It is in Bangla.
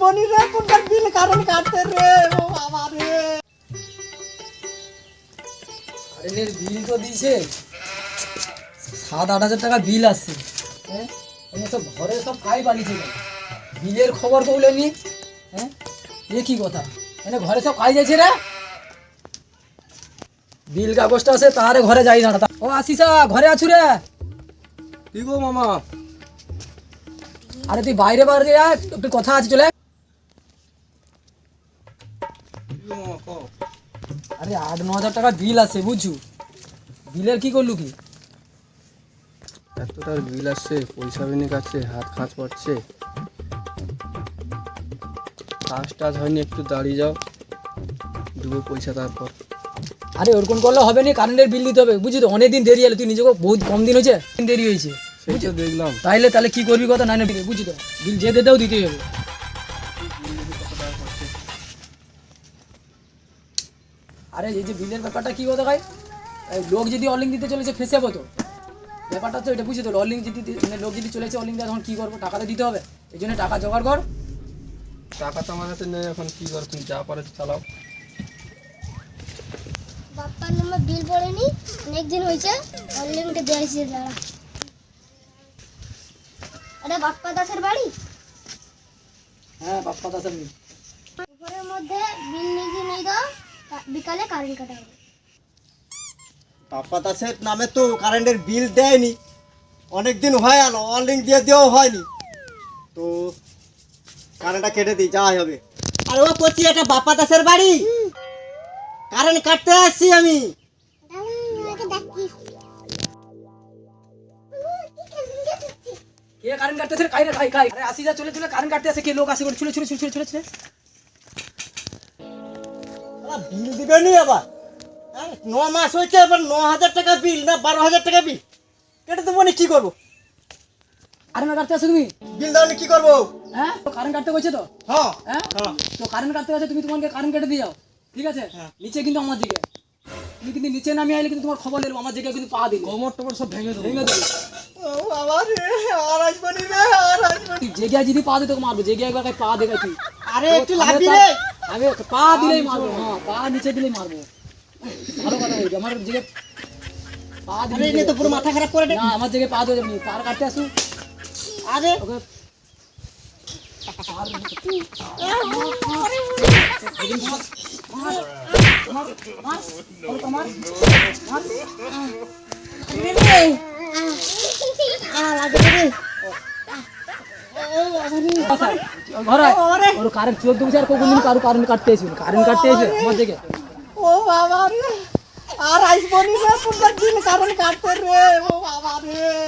আসব নি রে তোর বিল কারণ কাটতে রে ও বাবা রে। কারেন্টের বিল তো দিয়েছে। সাত আট হাজার টাকা বিল আসছে হ্যাঁ? সব ঘরে সব খাই বাড়িছে বিলের খবর কৌলেনি হ্যাঁ? এ কি কথা? এনে ঘরে সব খাই যাচ্ছে রে? বিল কাগজটা আছে তারে ঘরে যাই না ও আসিসা ঘরে আছু রে? কি গো মামা? আরে তুই বাইরে বাইরে একটু কথা আছে চলে আরে আট ন হাজার টাকা বিল আছে বুঝছু? বিলের কি করলু কি? এতটার বিল আসছে পয়সা বিনি কাছে হাত খাঁচ পড়ছে। কাজ টাজ হয়নি একটু দাঁড়িয়ে যাও। দেবো পয়সা তারপর। আরে ওরকম করলে হবে না কারেন্টের বিল দিতে হবে। বুঝলি তো অনেকদিন দেরি হলো তুই নিজেকে বহুত কম দিন হয়েছে দিন দেরি হয়েছে দেখলাম। তাইলে তাহলে কি করবি কথা নাই না বুঝি তো? বিল যে দিতেও দিতেই হবে। আরে এই যে বিলের ব্যাপারটা কি কথা ভাই লোক যদি অলিং দিতে চলেছে ফেসে তো। ব্যাপারটা তো এটা বুঝে তো অলিং যদি মানে লোক যদি চলেছে অলিং দেওয়া তখন কি করব? টাকা তো দিতে হবে। এই জন্য টাকা জোগাড় কর। টাকা তো আমার হাতে নেই এখন কি কর তুমি যা পারো চালাও। বাপ্পার নাম্বার বিল পড়েনি অনেক দিন হয়েছে অনলাইনটা দিয়েছি দাঁড়া। এটা বাপ্পা দাসের বাড়ি? হ্যাঁ বাপ্পা দাসের বিল উপরের মধ্যে বিল নিজে নিয়ে দাও। বিকালে কারেন্ট কাটা হবে। পাপা দাসের নামে তো কারেন্টের বিল দেয়নি। অনেক দিন হয়ে গেল অনলিং দিয়ে দেওয়াও হয়নি। তো কারেন্টটা কেটে দিই যাওয়াই হবে। আর ও করছি এটা বাপ্পা দাসের বাড়ি। কারেন্ট কাটতে আসছি আমি। কে কারেন্ট কাটতেছে? খাই রে খাই খাই। আরে আসি যা চলে চলে কারেন্ট কাটতে আসে। কে লোক আসে করে ছুলে ছুলে ছুলে ছুলে ছুলে বিল দিবে নি আবার? হ্যাঁ, ন মাস হয়েছে এবার ন হাজার টাকা বিল না বারো হাজার টাকা বিল কেটে দেবো না কি করব? কারেন্ট কাটতে আসো তুমি? বিল দাও কি করব? হ্যাঁ? তো কারেন্ট কাটতে কইছে তো? হ্যাঁ। হ্যাঁ? হ্যাঁ। তো কারেন্ট কাটতে গেছে তুমি তোমাকে কারেন্ট কেটে দিয়ে যাও। ঠিক আছে? নিচে কিন্তু আমার দিকে। তুমি কিন্তু নিচে নামিয়ে আইলে কিন্তু তোমার খবর নেব আমার দিকে কিন্তু পা দিবে কোমর টোমর সব ভেঙে দেবো। ভেঙে দেবে। ও বাবা রে আর আসব নি রে আর আসব নি। তুই জেগে যদি পা দিতে মারবো জেগে একবার পা দেখে তুই। আরে একটু লাভি রে আমি পা দিলেই মারবো হ্যাঁ পা নিচে দিলেই মারবো। ভালো কথা বলছি আমার দিকে পা দিলে তো পুরো মাথা খারাপ করে না আমার দিকে পা দিয়ে যাবি তার কাটতে আসু আরে। ওকে। ঘরে। ওর কারেন্ট চোদ্দ বছর কোনদিন কারও কারেন্ট কাটতে এসেছিল কারেন্ট কাটতে এসে আমার দিকে ও বাবা রে আর আইস নি রে তোর দিন কারণ কাটতে রে? ও বাবা রে।